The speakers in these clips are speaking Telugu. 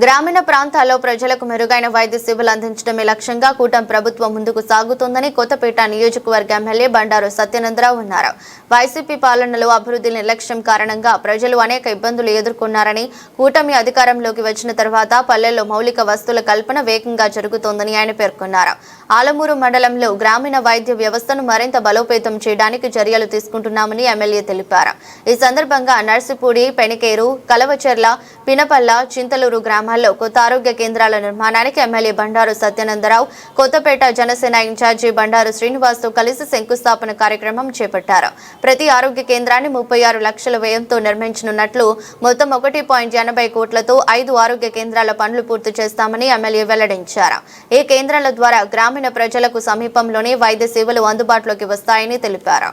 గ్రామీణ ప్రాంతాల్లో ప్రజలకు మెరుగైన వైద్య సేవలు అందించడమే లక్ష్యంగా కూటమి ప్రభుత్వం ముందుకు సాగుతోందని కొత్తపేట నియోజకవర్గ ఎమ్మెల్యే బండారు సత్యనందరావు అన్నారు. వైసీపీ పాలనలో అభివృద్ధి నిర్లక్ష్యం కారణంగా ప్రజలు అనేక ఇబ్బందులు ఎదుర్కొన్నారని కూటమి అధికారంలోకి వచ్చిన తర్వాత పల్లెల్లో మౌలిక వస్తువుల కల్పన వేగంగా జరుగుతోందని ఆయన పేర్కొన్నారు. ఆలమూరు మండలంలో గ్రామీణ వైద్య వ్యవస్థను మరింత బలోపేతం చేయడానికి చర్యలు తీసుకుంటున్నామని ఎమ్మెల్యే తెలిపారు. ఈ సందర్భంగా నర్సిపూడి పెనికేరు కలవచెర్ల పినపల్ల చింతలూరు గ్రామాల్లో కొత్త ఆరోగ్య కేంద్రాల నిర్మాణానికి ఎమ్మెల్యే బండారు సత్యనందరావు కొత్తపేట జనసేన ఇన్ఛార్జి బండారు శ్రీనివాస్తో కలిసి శంకుస్థాపన కార్యక్రమం చేపట్టారు. ప్రతి ఆరోగ్య కేంద్రాన్ని ముప్పై ఆరు లక్షల వ్యయంతో నిర్మించనున్నట్లు మొత్తం ఒకటి పాయింట్ ఎనభై కోట్లతో ఐదు ఆరోగ్య కేంద్రాల పనులు పూర్తి చేస్తామని ఎమ్మెల్యే వెల్లడించారు. ఈ కేంద్రాల ద్వారా గ్రామీణ ప్రజలకు సమీపంలోనే వైద్య సేవలు అందుబాటులోకి వస్తాయని తెలిపారు.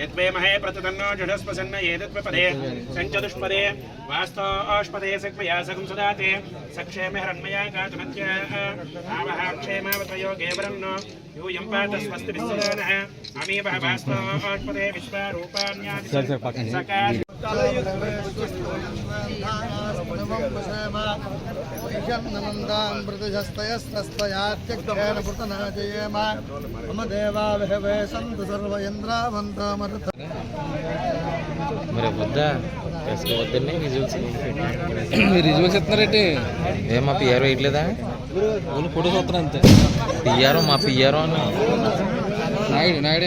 यद्वेमहे प्रतितन्नो जुषस्पसन्न एतत्पदे सञ्चतुष्पदे वास्तोष्पदे सख्मया सखं सदाते सक्षेमे हरण्मया कातुमत्य आवः क्षेमावतयो गेवरन्नो यूयं पात स्वस्ति विश्वदानः वास्तोष्पदे विश्वारूपाण्यादि सकाल పృతనాజయేమ మమ దేవా విహవే సంతు సర్వ ఇంద్రావంతమరుత మరి వద్దా ఎస్గా వద్దనే విజువల్స్ రిజువల్స్ ఇస్తున్నారంటే ఏ మా పిఆర్ వేయట్లేదా ఓన్లీ ఫోటోస్ వస్తున్నా అంతే పిఆర్ మా పిఆర్ అన్న నాయుడు నాయుడు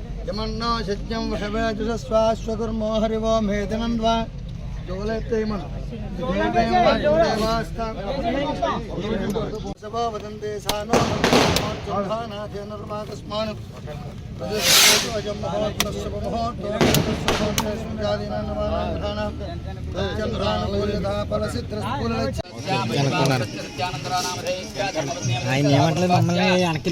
యమన్నో శత్యం వృషభేజుషస్వాశ్వకుర్మో హరివో మేదనం ద్వా వదంతే సానోర్మాకస్మాన్ చంద్రానుకూల్యతా ఫలసిద్రస్ఫులచ్చ అనుకున్నాను ఆయన ఏమంటలేదు మమ్మల్ని వెనక్కి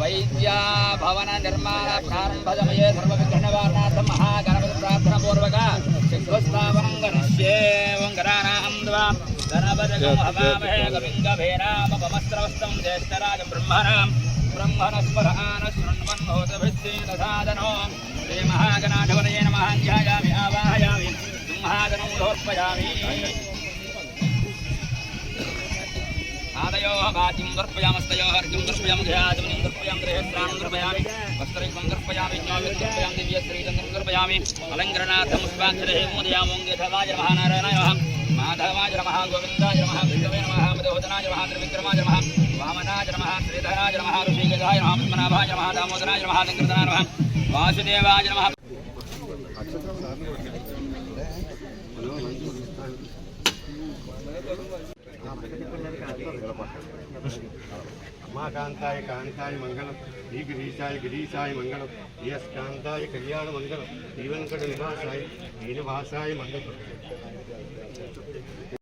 వైద్యా భవన నిర్మాణ ప్రారంభ సమయే సర్వ విఘ్న వారణార్థం మహాగణపతి ప్రార్థన పూర్వక శిఖస్థాపనం గణిష్యే ఓం గణానాం ద్వా గణపతిగం హవామహే కవిం గభీరామపమస్త్రవస్తం జ్యేష్ఠరాజం బ్రహ్మణాం బ్రహ్మణస్పరాన శృణ్వన్ భూతభిస్సేదసాదనో శ్రీ మహాగణాధిపతయే నమః ధ్యాయామి ఆదయో వాచిం దర్పయామస్తయో హర్జం దర్పయాం ధ్యాజమనిం దర్పయాం గృహస్రాణం దర్పయామి వస్త్రైకం దర్పయామి జ్ఞానం దర్పయాం దివ్యశ్రీచంద్రం దర్పయామి అలంకరణార్థం పుష్పాక్షరే మోదయామోంగే ధవాజ నమః నమః మాధవాజ నమః గోవిందాజ నమః విష్ణవే నమః మధోదనాజ నమః త్రివిక్రమాజ నమః వామనాజ నమః శ్రీధరాజ నమః ఋషికేశాయ నమః పద్మనాభాజ నమః దామోదరాజ నమః సంకీర్తనాయ నమః వాసుదేవాజ నమః കാന്തായ കാന്തായ മംഗളം. ഈ ഗിരീശായ ഗിരീശായ മംഗളം. ഈ അസ്കാന്തായ കല്യാണ മംഗളം. ജീവൻകട നിവാസായ നീലവാസായ മംഗളം.